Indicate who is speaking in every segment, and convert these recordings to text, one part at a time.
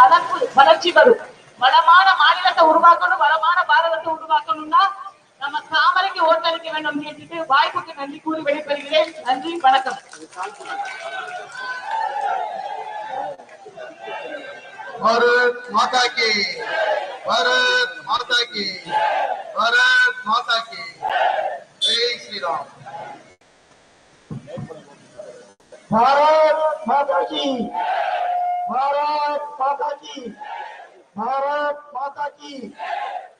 Speaker 1: வளர்ப்பு வளர்ச்சி வரும். வளமான மாநிலத்தை உருவாக்கணும் வளமான பாரதத்தை உருவாக்கணும்னா நம்ம தாமரைக்கு ஓட்டளிக்க வேண்டும் கேட்டுட்டு வாய்ப்புக்கு நன்றி கூறி வெளிப்பெறுகிறேன் நன்றி வணக்கம்.
Speaker 2: பாரத் மாதா கி பாரத் மாதா கி
Speaker 3: பாரத் மாதா கி. ஜெய் ஸ்ரீராம். பாரத் மாதா கி. భారత్ మాతాకి భారత్ మాతాకి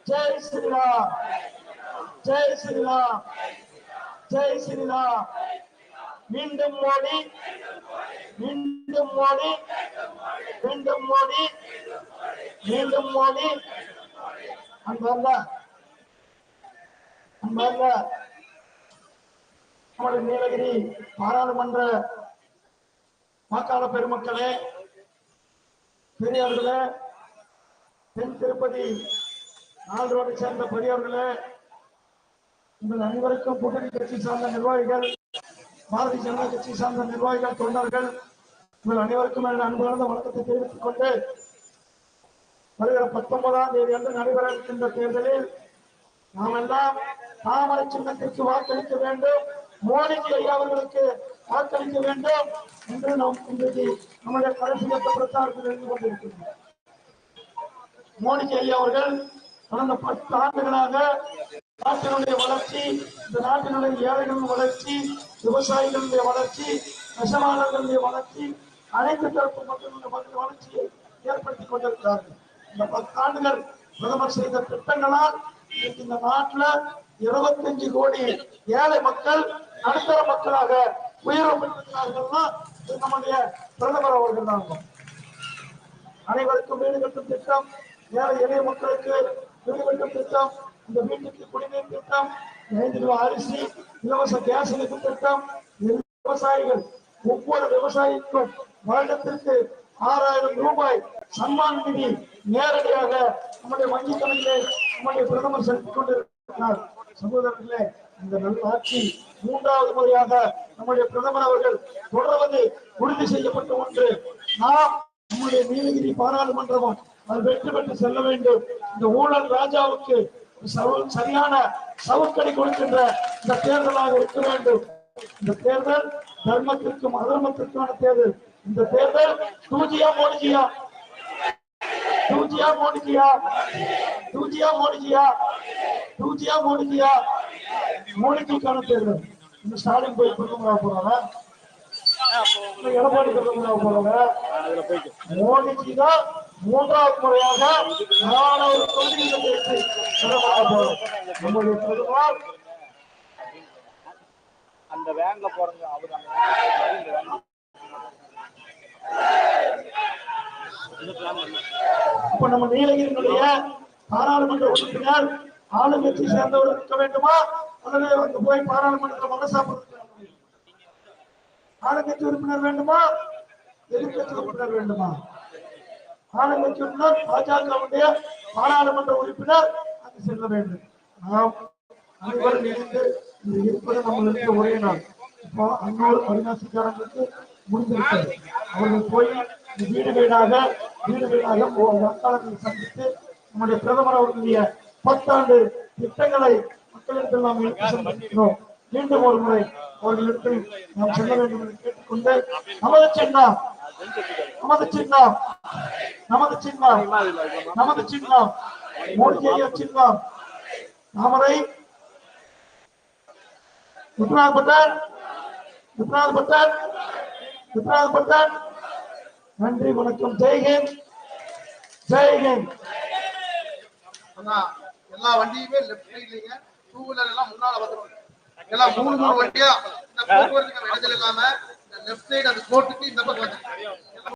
Speaker 3: జై శ్రీరామ్ జై శ్రీరామ్ జై శ్రీరామ్ மீண்டும் மோடி। மீண்டும் மோடி। மீண்டும் மோடி। மீண்டும் மோடி। அன்பல்ல அன்பல்ல நமது நீலகிரி பாராளுமன்ற வாக்காளர் பெருமக்களே பெரியவர்களே தென் திருப்பதி நால்ரோடு சேர்ந்த பெரியவர்களே உங்கள் அனைவருக்கும் கூட்டணி கட்சி சார்ந்த நிர்வாகிகள் பாரதிய ஜனதா கட்சி சார்ந்த நிர்வாகிகள் தொண்டர்கள் உங்கள் அனைவருக்கும் எனது அன்பு வணக்கத்தை தெரிவித்துக் கொண்டு வருகிற பத்தொன்பதாம் தேதி அன்று நடைபெற இருக்கின்ற தேர்தலில் நாம் எல்லாம் தாமரை சின்னத்திற்கு வாக்களிக்க வேண்டும். மோடிஜி ஐயா அவர்களுக்கு வாக்களிக்க வேண்டும் என்று நாம் இன்றைக்கு நம்முடைய கடைசி பிரச்சாரத்தில் இருந்து கொண்டிருக்கிறோம். மோடிஜி ஐயா அவர்கள் கடந்த பத்து ஆண்டுகளாக நாட்டினுடைய வளர்ச்சி இந்த நாட்டினுடைய ஏழைகளின் வளர்ச்சி விவசாயிகளுடைய வளர்ச்சி நெசவாளர்களுடைய வளர்ச்சி அனைத்து தரப்பு மக்களுடைய மக்கள் வளர்ச்சியை ஏற்படுத்தி கொண்டிருக்கிறார்கள். இந்த பத்தாண்டுகள் பிரதமர் செய்த திட்டங்களால் இந்த நாட்டுல இருபத்தஞ்சு கோடி ஏழை மக்கள் நடுத்தர மக்களாக உயர்வு நம்முடைய பிரதமர் அவர்கள் தான். அனைவருக்கும் வீடு கட்டும் திட்டம் ஏழை எளிய மக்களுக்கு வீடு கட்டும் திட்டம் இந்த வீட்டுக்கு குடிநீர் திட்டம் ஐந்து ரூபாய் அரிசி இலவச கேஸ் இணைப்பு திட்டம் விவசாயிகள் ஒவ்வொரு விவசாயிக்கும் வருடத்திற்கு ஆறாயிரம் ரூபாய் சன்மான் நிதி நேரடியாக நம்முடைய வங்கி கணக்கிலே நம்முடைய பிரதமர் செலுத்திக் கொண்டிருக்கிறார். சகோதரர்களே இந்த நல்ல ஆட்சி மூன்றாவது முறையாக நம்முடைய பிரதமர் அவர்கள் தொடர்வது உறுதி செய்யப்பட்ட ஒன்று நாம் நம்முடைய நீலகிரி பாராளுமன்றமும் அது வெற்றி பெற்று செல்ல வேண்டும். இந்த ஊழல் ராஜாவுக்கு சவு- சரியான சவுக்கடி கொடுக்கின்ற இந்த தேர்தலாக இருக்க வேண்டும். இந்த தேர்தல் தர்மத்திற்கும் அதர்மத்திற்கான தேர்தல். இந்த தேர்தல் தூஜியா மோடிஜியா. தூஜியா மோடிஜியா. தூஜியா மோடிஜியா. தூஜியா மோடிஜியா. மோடிஜிக்கான தேர்தல் இந்த ஸ்டாலின் போய் பிரதமராக போறாங்க. எடப்பாடி பிரதமராக போறாங்க. மோடிஜி தான் மூன்றாவது முறையாக பிரதமராக போறார். நம்முடைய பிரதமர்.
Speaker 4: அந்த வேன்ல போறவங்க அவர்
Speaker 3: இப்ப நம்ம நீலகிரியினுடைய பாராளுமன்ற உறுப்பினர் ஆளுங்கட்சி சேர்ந்தவர் இருக்க வேண்டுமா? அல்லது அங்க போய் பாராளுமன்ற மனசாப்பிடுறது ஆளுங்கட்சி உறுப்பினர் வேண்டுமா? எதிர்கட்சி உறுப்பினர் வேண்டுமா? ஆளுங்கட்சி உறுப்பினர் பாஜகவுடைய பாராளுமன்ற உறுப்பினர் அங்கு செல்ல வேண்டும். நாம் அனைவரும் இணைந்து இங்கு இருப்பது நம்மளுடைய ஒரே நாள். இப்போ அன்னூர் அவிநாசிக்காரங்களுக்கு முடிந்திருக்கிறது. அவர்கள் போய் வீடு வீடாக வீடு வீடாக போ- வாக்காளர்களை சந்தித்து நம்முடைய பிரதமர் அவர்களுடைய பத்தாண்டு திட்டங்களை மக்களிடத்தில் நாம் எடுத்து சென்றிருக்கிறோம் மீண்டும் ஒரு முறை அவர்களிடத்தில் நாம் செல்ல வேண்டும் என்று கேட்டுக்கொண்டு நமது சின்னம் நமது சின்னம் நமது சின்னம் நமது சின்னம் மோடி சின்னம் தாமரை விஸ்வநாத் பட்டர் விஸ்வநாத் பட்டர் விஸ்வநாத் பட்டர். நன்றி வணக்கம் ஜெய்ஹிந்த் ஜெய்ஹிந்த்
Speaker 2: அண்ணா எல்லா வண்டியுமே லெஃப்ட் சைட்லீங்க டூ வீலர் எல்லாம் முன்னால வந்துருவாங்க எல்லாம் மூணு மூணு வண்டியா இந்த போக்குவரத்துக்கு இடைஞ்சல் இல்லாம இந்த லெஃப்ட் சைடு அந்த கோட்டுக்கு இந்த பக்கம் வச்சிருக்காங்க